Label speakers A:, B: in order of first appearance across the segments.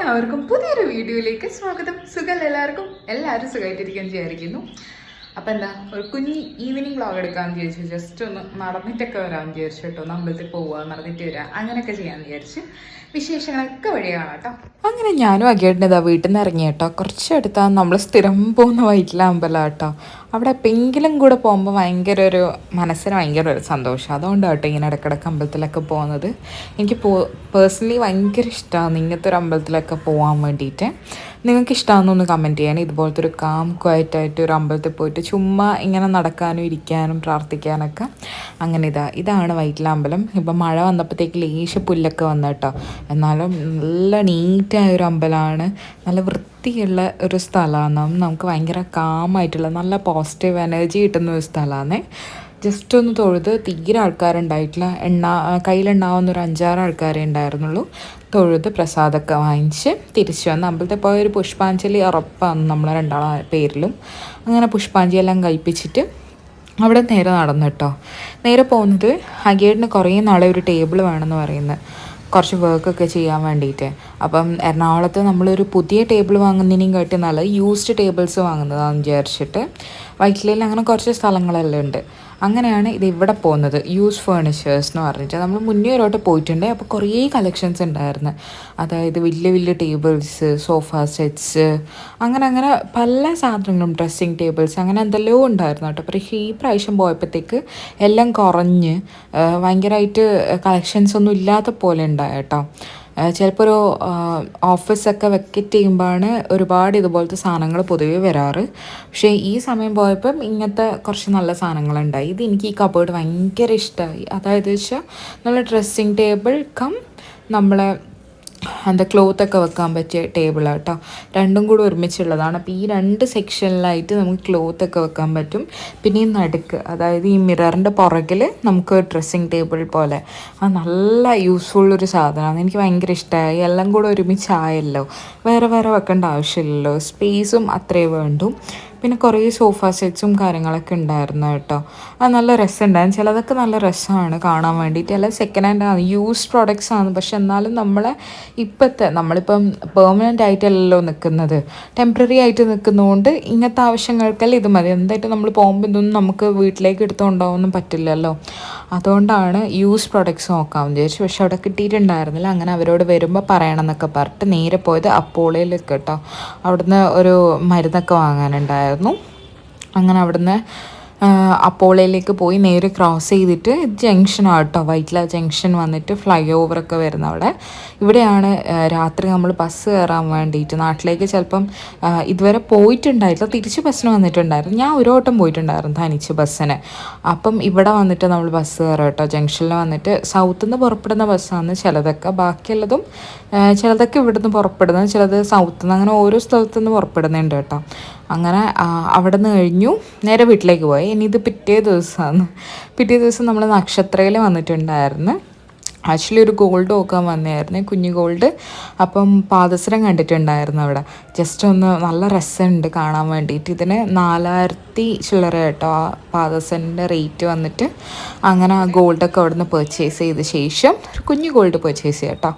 A: എല്ലാവർക്കും പുതിയൊരു വീഡിയോയിലേക്ക് സ്വാഗതം. സുഖം എല്ലാവർക്കും? എല്ലാവരും സുഖമായിട്ടിരിക്കാൻ വിചാരിക്കുന്നു. അപ്പം എന്താ ഒരു കുഞ്ഞി ഈവനിങ് വ്ളോഗ് എടുക്കാമെന്ന് വിചാരിച്ചു. ജസ്റ്റ് ഒന്ന് നടന്നിട്ടൊക്കെ വരാമെന്ന് വിചാരിച്ചു കേട്ടോ. ഒന്ന് അമ്പലത്തിൽ പോവുക നടന്നിട്ട് വരിക അങ്ങനെയൊക്കെ ചെയ്യാമെന്ന് വിചാരിച്ച് വിശേഷങ്ങളൊക്കെ വഴിയാണ് കേട്ടോ.
B: അങ്ങനെ ഞാനും അകേട്ടിന്റെ വീട്ടിൽ നിന്ന് ഇറങ്ങി കേട്ടോ. കുറച്ചടുത്താണ് നമ്മൾ സ്ഥിരം പോകുന്ന വൈറ്റില അമ്പലം കേട്ടോ. അവിടെ എപ്പെങ്കിലും കൂടെ പോകുമ്പോൾ ഭയങ്കര ഒരു മനസ്സിന് ഭയങ്കര ഒരു സന്തോഷം. അതുകൊണ്ട് കേട്ടോ ഇങ്ങനെ ഇടയ്ക്കിടയ്ക്ക് അമ്പലത്തിലൊക്കെ പോകുന്നത്. എനിക്ക് പോ പേഴ്സണലി ഭയങ്കര ഇഷ്ടമാണ് ഇങ്ങനത്തെ ഒരു അമ്പലത്തിലൊക്കെ പോകാൻ വേണ്ടിയിട്ട് നിങ്ങൾക്ക് ഇഷ്ടമാണെന്നൊന്ന് കമന്റ് ചെയ്യണം ഇതുപോലത്തെ ഒരു കാം ക്വയറ്റായിട്ട് ഒരു അമ്പലത്തിൽ പോയിട്ട് ചുമ്മാ ഇങ്ങനെ നടക്കാനും ഇരിക്കാനും പ്രാർത്ഥിക്കാനൊക്കെ അങ്ങനെ ഇതാ. ഇതാണ് വൈറ്റിലെ അമ്പലം ഇപ്പം മഴ വന്നപ്പോഴത്തേക്ക് ലേശ പുല്ലൊക്കെ വന്നു കേട്ടോ. എന്നാലും നല്ല നീറ്റായ ഒരു അമ്പലമാണ്. നല്ല വൃത്തിയുള്ള ഒരു സ്ഥലമാണ്. നമുക്ക് ഭയങ്കര കാമായിട്ടുള്ള നല്ല പോസിറ്റീവ് എനർജി കിട്ടുന്ന ഒരു സ്ഥലമാണ്. ജസ്റ്റ് ഒന്ന് തൊഴുത് തീരെ ആൾക്കാരുണ്ടായിട്ടില്ല. എണ്ണ കയ്യിലുണ്ടാവുന്ന ഒരു അഞ്ചാറ് ആൾക്കാരെ ഉണ്ടായിരുന്നുള്ളൂ. തൊഴുത് പ്രസാദമൊക്കെ വാങ്ങിച്ച് തിരിച്ചു വന്ന് അമ്പലത്തിൽ പോയ ഒരു പുഷ്പാഞ്ജലി ഉറപ്പാണ് നമ്മളെ രണ്ടാളെ പേരിലും. അങ്ങനെ പുഷ്പാഞ്ജലി എല്ലാം കഴിപ്പിച്ചിട്ട് അവിടെ നേരെ നടന്നു കേട്ടോ. നേരെ പോകുന്നത് അഗേഡിന് കുറേ നാളെ ഒരു ടേബിൾ വേണമെന്ന് പറയുന്നത്. കുറച്ച് വർക്കൊക്കെ ചെയ്യാൻ വേണ്ടിയിട്ട്. അപ്പം എറണാകുളത്ത് നമ്മളൊരു പുതിയ ടേബിൾ വാങ്ങുന്നതിനേയും കാട്ടി നല്ലത് യൂസ്ഡ് ടേബിൾസ് വാങ്ങുന്നതാണെന്ന് വിചാരിച്ചിട്ട് വൈറ്റിലയിൽ അങ്ങനെ കുറച്ച് സ്ഥലങ്ങളെല്ലാം ഉണ്ട്. അങ്ങനെയാണ് ഇത് ഇവിടെ പോകുന്നത്. യൂസ് ഫേണിഷേഴ്സ് എന്ന് പറഞ്ഞിട്ട്. നമ്മൾ മുന്നേ പോയിട്ടുണ്ട്. അപ്പോൾ കുറേ കളക്ഷൻസ് ഉണ്ടായിരുന്നു. അതായത് വലിയ വലിയ ടേബിൾസ് സോഫ സെറ്റ്സ് അങ്ങനെ അങ്ങനെ പല സാധനങ്ങളും ഡ്രസ്സിങ് ടേബിൾസ് അങ്ങനെ എന്തെല്ലോ ഉണ്ടായിരുന്നു കേട്ടോ. പക്ഷേ ഈ പ്രാവശ്യം പോയപ്പോഴത്തേക്ക് എല്ലാം കുറഞ്ഞ് ഭയങ്കരമായിട്ട് കളക്ഷൻസ് ഒന്നും ഇല്ലാത്ത പോലെ ഉണ്ടായ കേട്ടോ. ചിലപ്പോൾ ഒരു ഓഫീസൊക്കെ വെക്കറ്റ് ചെയ്യുമ്പോഴാണ് ഒരുപാട് ഇതുപോലത്തെ സാധനങ്ങൾ പൊതുവെ വരാറ്. പക്ഷേ ഈ സമയം പോയപ്പം ഇങ്ങനത്തെ കുറച്ച് നല്ല സാധനങ്ങളുണ്ടായി. ഇത് എനിക്ക് ഈ കബേർഡ് ഭയങ്കര ഇഷ്ടമായി അതായത് വെച്ചാൽ നല്ല ഡ്രസ്സിങ് ടേബിൾ കം നമ്മളെ എന്താ ക്ലോത്തൊക്കെ വെക്കാൻ പറ്റിയ ടേബിളാണ് കേട്ടോ രണ്ടും കൂടി ഒരുമിച്ചുള്ളതാണ്. അപ്പോൾ ഈ രണ്ട് സെക്ഷനിലായിട്ട് നമുക്ക് ക്ലോത്തൊക്കെ വെക്കാൻ പറ്റും. പിന്നെ ഈ നടുക്ക് അതായത് ഈ മിററിന്റെ പുറകിൽ നമുക്ക് ഡ്രസ്സിങ് ടേബിൾ പോലെ. അത് നല്ല യൂസ്ഫുൾ ഒരു സാധനമാണ്. എനിക്ക് ഭയങ്കര ഇഷ്ടമായി എല്ലാം കൂടെ ഒരുമിച്ചായല്ലോ. വേറെ വേറെ വെക്കേണ്ട ആവശ്യമില്ലല്ലോ. സ്പേസും അത്രേ വേണ്ടു. പിന്നെ കുറേ സോഫ സെറ്റ്സും കാര്യങ്ങളൊക്കെ ഉണ്ടായിരുന്നു കേട്ടോ. അത് നല്ല രസമുണ്ടായിരുന്നു ചിലതൊക്കെ നല്ല രസമാണ് കാണാൻ വേണ്ടിയിട്ട്. അല്ല സെക്കൻഡ് ഹാൻഡ് ആണ്. യൂസ്ഡ് പ്രോഡക്റ്റ്സ് ആണ്. പക്ഷെ എന്നാലും നമ്മളെ ഇപ്പോഴത്തെ നമ്മളിപ്പം പെർമനന്റ് ആയിട്ടല്ലല്ലോ നിൽക്കുന്നത്. ടെമ്പററി ആയിട്ട് നിൽക്കുന്നതുകൊണ്ട് ഇങ്ങനത്തെ ആവശ്യങ്ങൾക്കല്ല ഇത് മതി. എന്തായിട്ട് നമ്മൾ പോകുമ്പോൾ ഇതൊന്നും നമുക്ക് വീട്ടിലേക്ക് എടുത്തുകൊണ്ടാവൊന്നും പറ്റില്ലല്ലോ. അതുകൊണ്ടാണ് യൂസ് പ്രോഡക്റ്റ്സ് നോക്കാൻ വിചാരിച്ചു പക്ഷെ അവിടെ കിട്ടിയിട്ടുണ്ടായിരുന്നില്ല. അങ്ങനെ അവരോട് വരുമ്പോൾ പറയണം എന്നൊക്കെ പറഞ്ഞിട്ട് നേരെ പോയത് അപ്പോളയിലേക്ക് കേട്ടോ. അവിടുന്ന് ഒരു മരുന്നൊക്കെ വാങ്ങാനുണ്ടായിരുന്നു. അങ്ങനെ അവിടുന്ന് അപ്പോളയിലേക്ക് പോയി നേരെ ക്രോസ് ചെയ്തിട്ട് ജംഗ്ഷനാണ് കേട്ടോ. വൈറ്റ്ല ജംഗ്ഷൻ വന്നിട്ട് ഫ്ലൈ ഓവറൊക്കെ വരുന്ന അവിടെ. ഇവിടെയാണ് രാത്രി നമ്മൾ ബസ് കയറാൻ വേണ്ടിയിട്ട് നാട്ടിലേക്ക് ചിലപ്പം ഇതുവരെ പോയിട്ടുണ്ടായില്ല തിരിച്ച് ബസ്സിന് വന്നിട്ടുണ്ടായിരുന്നു. ഞാൻ ഒരു വട്ടം പോയിട്ടുണ്ടായിരുന്നു തനിച്ച് ബസ്സിന് അപ്പം ഇവിടെ വന്നിട്ട് നമ്മൾ ബസ് കയറാം കേട്ടോ. ജംഗ്ഷനിൽ വന്നിട്ട് സൗത്തിൽ നിന്ന് പുറപ്പെടുന്ന ബസ്സാണ് ചിലതൊക്കെ. ബാക്കിയുള്ളതും ചിലതൊക്കെ ഇവിടുന്ന് പുറപ്പെടുന്നത് ചിലത് സൗത്തിൽ നിന്ന് അങ്ങനെ ഓരോ സ്ഥലത്തു നിന്ന് പുറപ്പെടുന്നുണ്ട് കേട്ടോ. അങ്ങനെ അവിടെ നിന്ന് കഴിഞ്ഞു. നേരെ വീട്ടിലേക്ക് പോയി. ഇനി ഇത് പിറ്റേ ദിവസമാണ് പിറ്റേ ദിവസം നമ്മൾ നക്ഷത്രയിൽ വന്നിട്ടുണ്ടായിരുന്നു. ആക്ച്വലി ഒരു ഗോൾഡ് നോക്കാൻ വന്നായിരുന്നു കുഞ്ഞു ഗോൾഡ്. അപ്പം പാദസരം കണ്ടിട്ടുണ്ടായിരുന്നു അവിടെ. ജസ്റ്റ് ഒന്ന് നല്ല രസമുണ്ട് കാണാൻ വേണ്ടിയിട്ട്. ഇതിന് നാലായിരത്തി ചില്ലറ കേട്ടോ ആ പാദസരന്റെ റേറ്റ് വന്നിട്ട്. അങ്ങനെ ആ ഗോൾഡൊക്കെ അവിടെ നിന്ന് പർച്ചേസ് ചെയ്ത ശേഷം ഒരു കുഞ്ഞു ഗോൾഡ് പർച്ചേസ് ചെയ്യാം കേട്ടോ.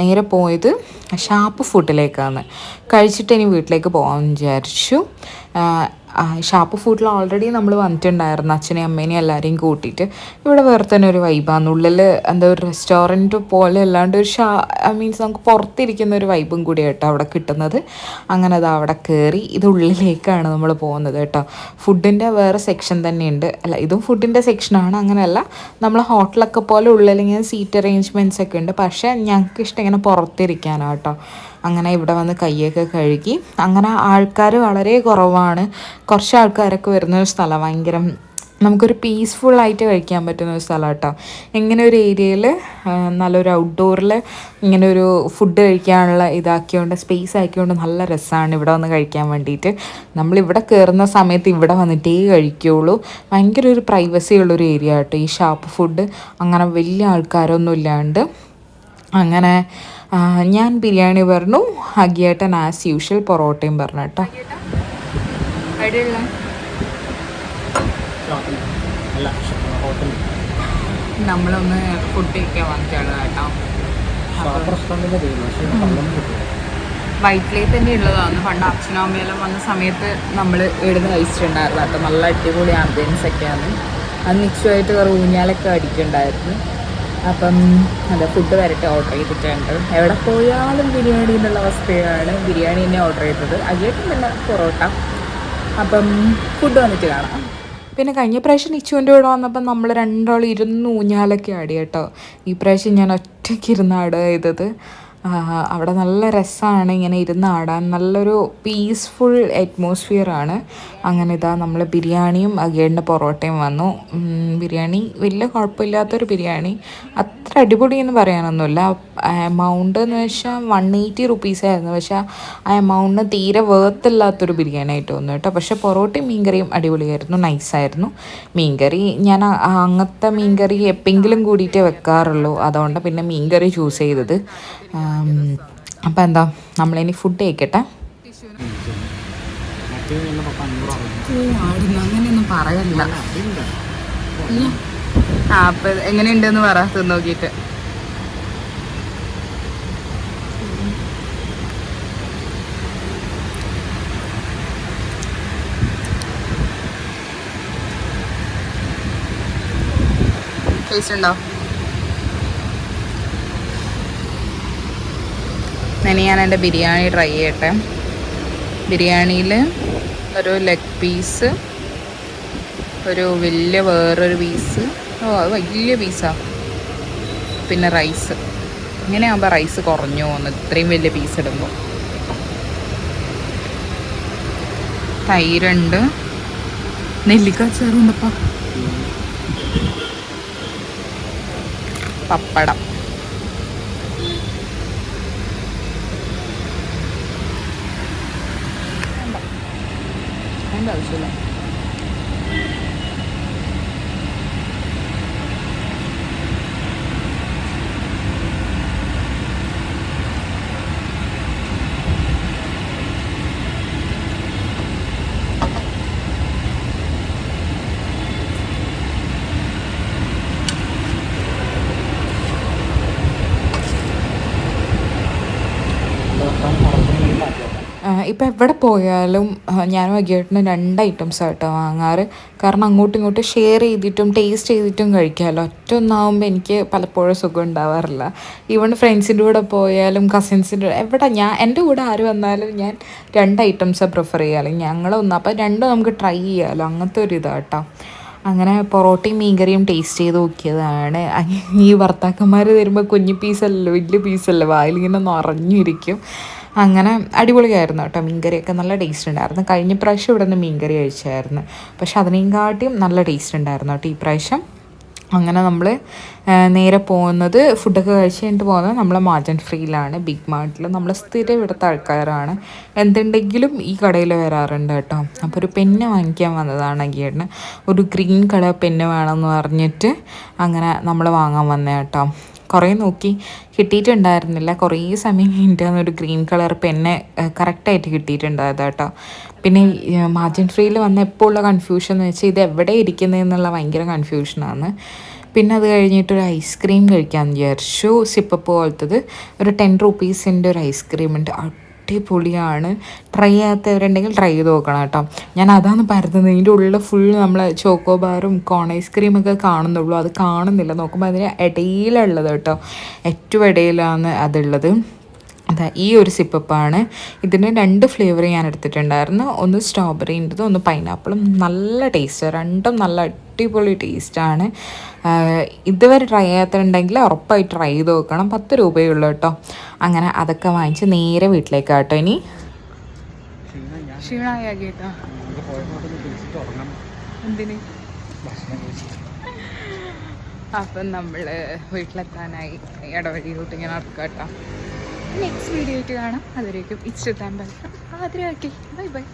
B: നേരെ പോയത് ഷാപ്പ് ഫുഡിലേക്കാണ്. കഴിച്ചിട്ട് ഇനി വീട്ടിലേക്ക് പോകാമെന്ന് വിചാരിച്ചു. ഷാപ്പ് ഫുഡിൽ ഓൾറെഡി നമ്മൾ വന്നിട്ടുണ്ടായിരുന്നു അച്ഛനെയും അമ്മേനെയും എല്ലാവരെയും കൂട്ടിയിട്ട്. ഇവിടെ വേറെ തന്നെ ഒരു വൈബാണ് ഉള്ളിൽ എന്താ ഒരു റെസ്റ്റോറന്റ് പോലെ അല്ലാണ്ട് ഒരു ഷാ മീൻസ് നമുക്ക് പുറത്തിരിക്കുന്ന ഒരു വൈബും കൂടി കേട്ടോ അവിടെ കിട്ടുന്നത്. അങ്ങനെ അത് അവിടെ കയറി ഇത് ഉള്ളിലേക്കാണ് നമ്മൾ പോകുന്നത് കേട്ടോ. ഫുഡിന്റെ വേറെ സെക്ഷൻ തന്നെയുണ്ട്. അല്ല ഇതും ഫുഡിന്റെ സെക്ഷനാണ് അങ്ങനെയല്ല നമ്മൾ ഹോട്ടലൊക്കെ പോലെ ഉള്ളിൽ ഇങ്ങനെ സീറ്റ് അറേഞ്ച്മെന്റ്സ് ഒക്കെ ഉണ്ട്. പക്ഷേ ഞങ്ങൾക്ക് ഇഷ്ടം ഇങ്ങനെ പുറത്തിരിക്കാനാണ് കേട്ടോ. അങ്ങനെ ഇവിടെ വന്ന് കൈയൊക്കെ കഴുകി. അങ്ങനെ ആൾക്കാർ വളരെ കുറവാണ്. കുറച്ച് ആൾക്കാരൊക്കെ വരുന്ന ഒരു സ്ഥലം. ഭയങ്കര നമുക്കൊരു പീസ്ഫുള്ളായിട്ട് കഴിക്കാൻ പറ്റുന്ന ഒരു സ്ഥലം കേട്ടോ. ഇങ്ങനെ ഒരു ഏരിയയിൽ നല്ലൊരു ഔട്ട്ഡോറിൽ ഇങ്ങനെ ഒരു ഫുഡ് കഴിക്കാനുള്ള ഇതാക്കിയോണ്ട് സ്പേസ് ആക്കിയോണ്ട് നല്ല രസമാണ് ഇവിടെ വന്ന് കഴിക്കാൻ വേണ്ടിയിട്ട് നമ്മളിവിടെ കയറുന്ന സമയത്ത് ഇവിടെ വന്നിട്ടേ കഴിക്കുകയുള്ളൂ ഭയങ്കര ഒരു പ്രൈവസി ഉള്ളൊരു ഏരിയ കേട്ടോ ഈ ഷാപ്പ് ഫുഡ് അങ്ങനെ വലിയ ആൾക്കാരൊന്നും ഇല്ലാണ്ട് അങ്ങനെ ഞാൻ ബിരിയാണി പറഞ്ഞു ഹഗിയേട്ടൻ ആസ് യൂഷ്വൽ പൊറോട്ടയും പറഞ്ഞു കേട്ടോ.
A: നമ്മളൊന്ന് ഫുഡ് കഴിക്കാൻ കിട്ടും.
B: വൈറ്റിലേ തന്നെ ഉള്ളതാണ്. പണ്ട് അച്ഛനും അമ്മയെല്ലാം വന്ന സമയത്ത് നമ്മൾ ഇവിടുന്ന് കഴിച്ചിട്ടുണ്ടായിരുന്നു അപ്പം നല്ല അടിപൊളി ആംബിയൻസ് ഒക്കെയാണ്. അത് മിക്സുമായിട്ട് കുറേ ഊഞ്ഞാലൊക്കെ അടിക്കുന്നുണ്ടായിരുന്നു അപ്പം അത് ഫുഡ് വരട്ടെ ഓർഡർ ചെയ്തിട്ടുണ്ട്. എവിടെ പോയാലും ബിരിയാണി എന്നുള്ള അവസ്ഥയാണ് ബിരിയാണി തന്നെ ഓർഡർ ചെയ്തത്. പിന്നെ പൊറോട്ട. അപ്പം ഫുഡ് വന്നിട്ട് കാണാം. പിന്നെ കഴിഞ്ഞ പ്രാവശ്യം നിച്ചുവിന്റെ കൂടെ വന്നപ്പോൾ നമ്മൾ രണ്ടാളും ഇരുന്ന് ഊഞ്ഞാലൊക്കെ ആടി കേട്ടോ. ഈ പ്രാവശ്യം ഞാൻ ഒറ്റയ്ക്ക് ഇരുന്ന് ആടുക ചെയ്തത്. അവിടെ നല്ല രസമാണ് ഇങ്ങനെ ഇരുന്ന് ആടാൻ. നല്ലൊരു പീസ്ഫുൾ അറ്റ്മോസ്ഫിയർ ആണ്. അങ്ങനെ ഇതാ നമ്മൾ ബിരിയാണിയും അഗേടിന്റെ പൊറോട്ടയും വന്നു. ബിരിയാണി വലിയ കുഴപ്പമില്ലാത്തൊരു ബിരിയാണി. അത്ര അടിപൊളി എന്ന് പറയാനൊന്നുമില്ല. എമൗണ്ട് എന്ന് വെച്ചാൽ വൺ എയ്റ്റി റുപ്പീസായിരുന്നു പക്ഷേ ആ എമൗണ്ടിന് തീരെ വേർത്തില്ലാത്തൊരു ബിരിയാണി ആയിട്ട് വന്നു കേട്ടോ. പക്ഷേ പൊറോട്ടയും മീൻകറിയും അടിപൊളിയായിരുന്നു. നൈസായിരുന്നു മീൻകറി ഞാൻ അങ്ങനത്തെ മീൻകറി എപ്പെങ്കിലും കൂടിയിട്ടേ വെക്കാറുള്ളൂ. അതുകൊണ്ട് പിന്നെ മീൻകറി ചൂസ് ചെയ്തത്. അപ്പം എന്താ നമ്മളിനി ഫുഡ് കഴിക്കട്ടെ? അങ്ങനെയൊന്നും പറയല്ല ആ അപ്പൊ എങ്ങനെയുണ്ടെന്ന് പറ നോക്കിയിട്ട്. ടേസ്റ്റ് ഉണ്ടോ? ഇനി ഞാൻ എന്റെ ബിരിയാണി ട്രൈ ചെയ്യട്ടെ. ബിരിയാണിയിൽ ഒരു ലെഗ് പീസ് ഒരു വലിയ വേറൊരു പീസ് ഓ അത് വലിയ പീസാ പിന്നെ റൈസ് ഇങ്ങനെയാകുമ്പോൾ റൈസ് കുറഞ്ഞു പോകുന്നു. ഇത്രയും വലിയ പീസ് ഇടുമ്പോൾ തൈരുണ്ട്. നെല്ലിക്കാച്ചാറുണ്ടപ്പാ. പപ്പടം. ഇപ്പം എവിടെ പോയാലും ഞാനും അഗിയേട്ടനും രണ്ട് ഐറ്റംസ് ആട്ടോ വാങ്ങാറ്. കാരണം അങ്ങോട്ടും ഇങ്ങോട്ടും ഷെയർ ചെയ്തിട്ടും ടേസ്റ്റ് ചെയ്തിട്ടും കഴിക്കാമല്ലോ. ഒറ്റ ഒന്നാവുമ്പോൾ എനിക്ക് പലപ്പോഴും സുഖം ഉണ്ടാവാറില്ല. ഈവൺ ഫ്രണ്ട്സിന്റെ കൂടെ പോയാലും കസിൻസിന്റെ എവിടെ ഞാൻ എന്റെ കൂടെ ആര് വന്നാലും ഞാൻ രണ്ട് ഐറ്റംസ് പ്രിഫർ ചെയ്യാമല്ലോ ഞങ്ങളൊന്നും. അപ്പോൾ രണ്ടും നമുക്ക് ട്രൈ ചെയ്യാമല്ലോ അങ്ങനത്തെ ഒരു ഇതാട്ടോ അങ്ങനെ പൊറോട്ടയും മീൻകറിയും ടേസ്റ്റ് ചെയ്ത് നോക്കിയതാണ്. ഈ ഭർത്താക്കന്മാർ തരുമ്പോൾ കുഞ്ഞു പീസല്ലല്ലോ വലിയ പീസല്ലോ വായിലിങ്ങനെ നിറഞ്ഞിരിക്കും. അങ്ങനെ അടിപൊളിയായിരുന്നു കേട്ടോ മീൻകറിയൊക്കെ. നല്ല ടേസ്റ്റ് ഉണ്ടായിരുന്നു. കഴിഞ്ഞ പ്രാവശ്യം ഇവിടെ നിന്ന് മീൻകറി കഴിച്ചായിരുന്നു. പക്ഷെ അതിനേക്കാട്ടിയും നല്ല ടേസ്റ്റ് ഉണ്ടായിരുന്നു കേട്ടോ ഈ പ്രാവശ്യം. അങ്ങനെ നമ്മൾ നേരെ പോകുന്നത് ഫുഡൊക്കെ കഴിച്ച് കഴിഞ്ഞിട്ട് പോകുന്നത് നമ്മൾ മാജൻ ഫ്രീയിലാണ് ബിഗ് മാർട്ടിൽ. നമ്മൾ സ്ഥിരം ഇവിടുത്തെ ആൾക്കാരാണ്. എന്തുണ്ടെങ്കിലും ഈ കടയിൽ വരാറുണ്ട് കേട്ടോ. അപ്പോൾ ഒരു പെന്ന് വാങ്ങിക്കാൻ വന്നതാണ് അഗിയേട്ടന് ഒരു ഗ്രീൻ കളർ പെന്ന് വേണമെന്ന് പറഞ്ഞിട്ട് അങ്ങനെ നമ്മൾ വാങ്ങാൻ വന്നേ കേട്ടോ. കുറേ നോക്കി കിട്ടിയിട്ടുണ്ടായിരുന്നില്ല. കുറേ സമയം കഴിഞ്ഞിട്ടാണ് ഒരു ഗ്രീൻ കളർ പെന്നെ കറക്റ്റായിട്ട് കിട്ടിയിട്ടുണ്ടായത് കേട്ടോ. പിന്നെ മാർജിൻ ഫ്രീയിൽ വന്ന എപ്പോൾ ഉള്ള കൺഫ്യൂഷൻ എന്ന് വെച്ചാൽ ഇത് എവിടെ ഇരിക്കുന്നതെന്നുള്ള ഭയങ്കര കൺഫ്യൂഷനാണ് പിന്നെ അത് കഴിഞ്ഞിട്ടൊരു ഐസ്ക്രീം കഴിക്കാമെന്ന് വിചാരിച്ചു. സിപ്പപ്പ് പോലത്തത്. ഒരു ടെൻ റുപ്പീസിന്റെ ഒരു ഐസ്ക്രീം ഉണ്ട്. അടിപൊളിയാണ്. ട്രൈ ചെയ്യാത്തവരുണ്ടെങ്കിൽ ട്രൈ ചെയ്ത് നോക്കണം കേട്ടോ. ഞാൻ അതാണ് പരത്തുന്നത്. ഇതിന്റെ ഉള്ളിൽ ഫുൾ നമ്മൾ ചോക്കോബാറും കോൺ ഐസ്ക്രീമൊക്കെ കാണുന്നുള്ളൂ. അത് കാണുന്നില്ല. നോക്കുമ്പോൾ അതിന് ഇടയിലുള്ളത് കേട്ടോ. ഏറ്റവും ഇടയിലാണ് അതുള്ളത്. അതാ ഈ ഒരു സിപ്പപ്പാണ്. ഇതിന് രണ്ട് ഫ്ലേവർ ഞാൻ എടുത്തിട്ടുണ്ടായിരുന്നു. ഒന്ന് സ്ട്രോബെറിന്റെതും ഒന്ന് പൈനാപ്പിളും നല്ല ടേസ്റ്റ് രണ്ടും നല്ല അടിപൊളി ടേസ്റ്റാണ് ഇതുവരെ ട്രൈ ചെയ്യാത്തുണ്ടെങ്കിൽ ഉറപ്പായിട്ട് ട്രൈ ചെയ്ത് നോക്കണം. പത്ത് രൂപയേ ഉള്ളൂ കേട്ടോ. അങ്ങനെ അതൊക്കെ വാങ്ങിച്ച് നേരെ വീട്ടിലേക്ക് കേട്ടോ ഇനി. അപ്പം നമ്മൾ വീട്ടിലെത്താനായി. ഇടവഴിയിലോട്ട് ഇങ്ങനെ നടക്കാം കേട്ടോ നെക്സ്റ്റ് വീഡിയോ കാണാം. അതുവരേക്കും ഇഷ്ടത്താൻ ബൈ ആതിരാക്കി ബൈ ബൈ.